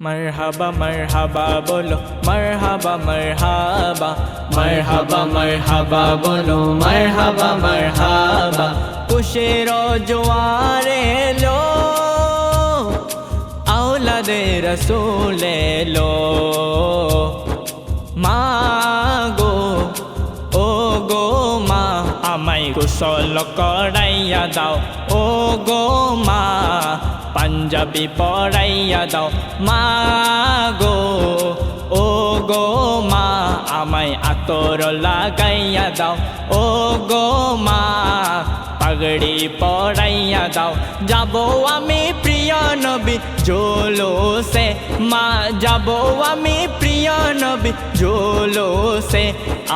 মারহাবা মারহাবা বলো। মারহাবা মারহাবা মারহাবা মারহাবা বলো। মারহাবা মারহাবা, কুশের জোয়ারে লো আওলাদে রসুল লো মা গো ও গো মা, আমায় কুশল করাইয়া দাও। ও গো পাঞ্জাবি পড়াইয়া দাও। মা গো, ও গো মা, আমায় আতর লাগাইয়া দাও। ও গো মা পাগড়ি পড়াইয়া দাও যাব আমি প্রিয় নবী জোলোসে মা যাব আমি প্রিয় নবী জোলো সে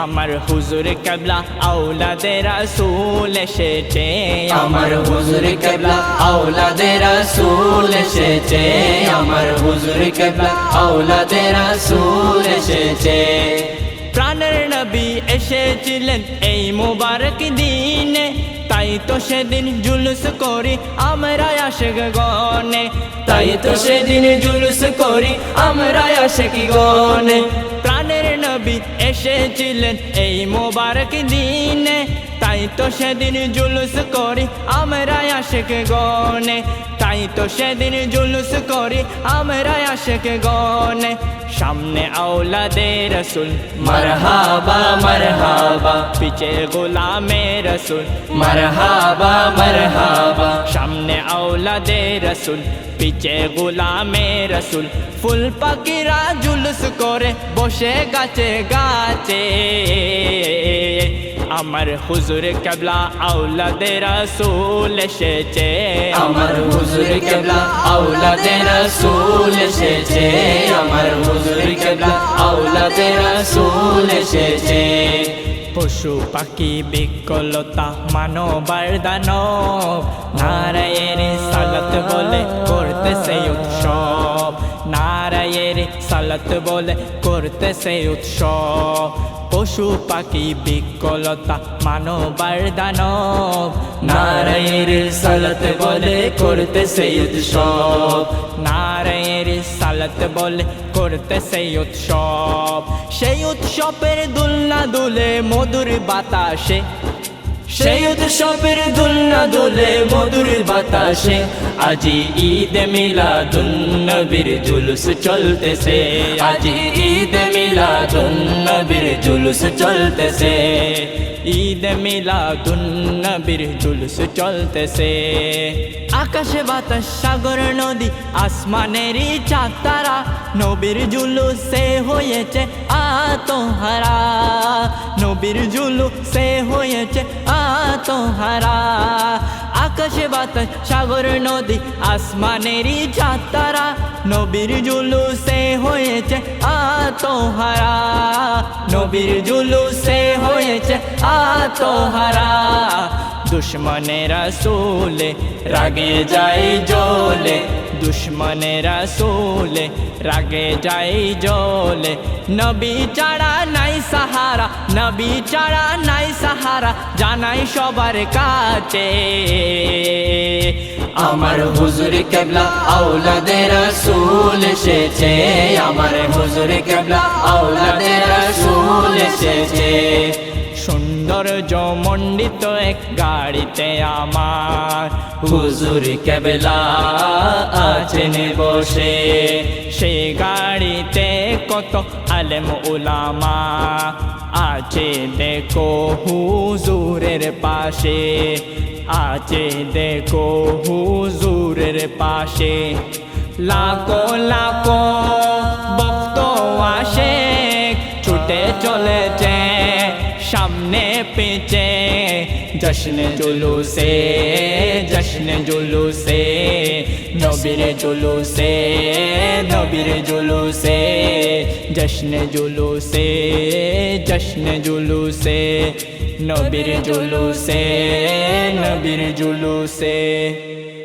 আমার হুজুর কেবলা আউলাদে রাসূল এসেছে আমার হুজুর কেবলা আওলাদে রাসূল এসেছে আমার হুজুর কেবলা আওলাদে রাসূল এসেছে প্রাণের নবী এসেছিলেন এই মুবারক দিনে তাই তো সেদিন জুলুস করি আমরা আশেক গনে। তাই তো সেদিন জুলুস করি আমরা আশেক গনে। প্রাণের নবী এসেছিলেন এই মোবারক দিনে। তাই তো সেদিন জুলুস করি, আমরা আশেক গনে। তাই তো সেদিন জুলুস করি, আমরা আশেক গনে। সামনে আওলাদে রসুল, মারহাবা মারহাবা। পিছে গোলামে রসুল, মারহাবা মারহাবা। সামনে আওলাদে রসুল পিছে গোলামে রসুল ফুল পাখিরা জুলুস করে বসে গাছে গাছে। আমার হুজুর কেবলা আওলাদে রসুল এসেছে। আমার হুজুর কেবলা আওলাদে রাসূল এসেছে। আমার হুজুর কেবলা আওলাদে রাসূল এসেছে। পশু পাখি বিকলতা মানবার দানব। নারায়ের সালাত বলে করতে সেই উৎসব। নারায়ের সালাত বলে করতে সেই উৎসব। পশু পাখি বিকলতা, মানবার দানব। নারায়ের সালাত বলে করতে সেই উৎসব। নারায়ের সালাত বলে করতে সেই উৎসব। সেই উৎসবের দুলনা দুলে মধুর বাতাসে সেই উৎসবের দুলনা দুলে মধুর বাতাসে আজি ঈদ মিলাদুন নবীর জুলুস চলতেছে। আজি ঈদ মিলাদুন নবীর জুলুস চলতেছে। ঈদ মিলাদুন নবীর জুলুস চলতেছে। আকাশে বাতাস, সাগর, নদী, আসমানেরই চাঁদ নবীর জুলুসে হয়েছে আতহারা নবীর জুলুসে হয়েছে আতহারা আকাশে বাতাস সাগর, নদী, আসমানেরই চাঁদ তারা নবীর জুলুসে হয়েছে আতহারা নবীর জুলুসে হয়েছে আতহারা দুশ্মনেরা সোলে রাগে যায় জ্বলে দুশ্মনেরা সোলে রাগে যাই জলে। নবী চাড়া নাই সাহারা নবী চাড়া নাই সাহারা জানাই সবার কাছে। আমার হুজুর কেবলা আওলাদে রাসূল এসেছে। আমার হুজুর কেবলা আওলাদে রাসূল এসেছে। সুন্দর জমণ্ডিত এক গাড়িতে আমার হুজুর কেবলা আছেন বসে। সে গাড়িতে কত আলেম উলামা আছে দেখো হুজুরের পাশে, আছে দেখো হুজুরের পাশে। লাখো লাখো ভক্ত আসে, ছুটে চলেছে, সামনে পেছে জশ্ন জুলুসে জশ্ন জুলুসে, নবীর জুলুসে নবীর জুলুসে, জশ্ন জুলুসে জশ্ন জুলুসে, নবীর জুলুসে নবীর জুলুসে।